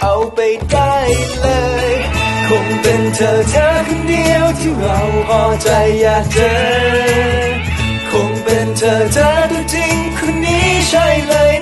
เอาไปได้เลย คงเป็นเธอเธอคนเดียวที่เราพอใจอยากเจอ คงเป็นเธอเธอตัวจริงคนนี้ใช่เลย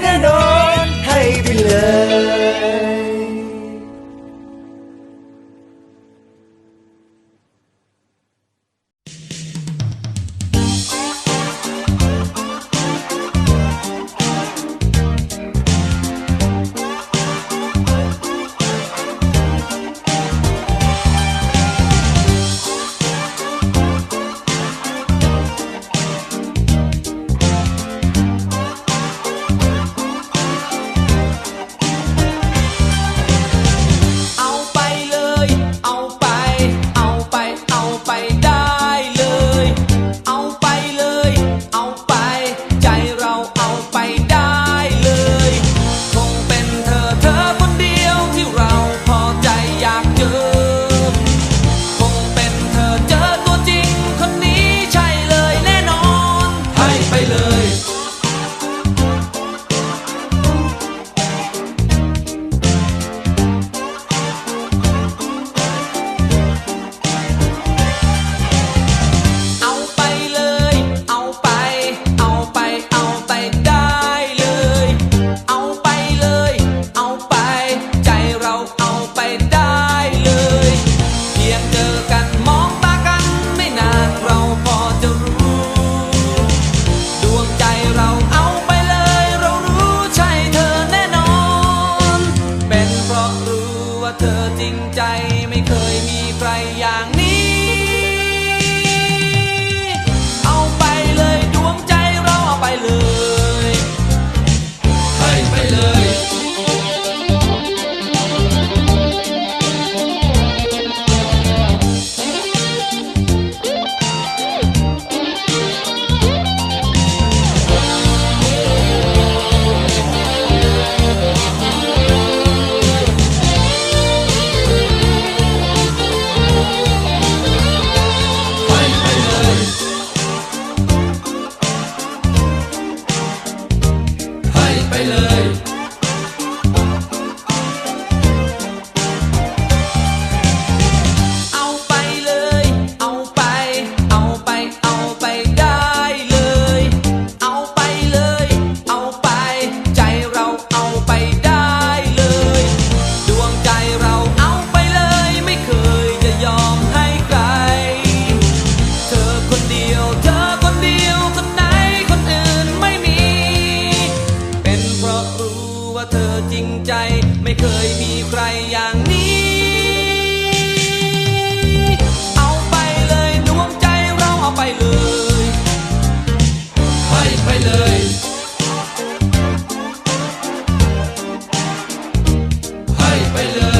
เธอจริงใจ baila When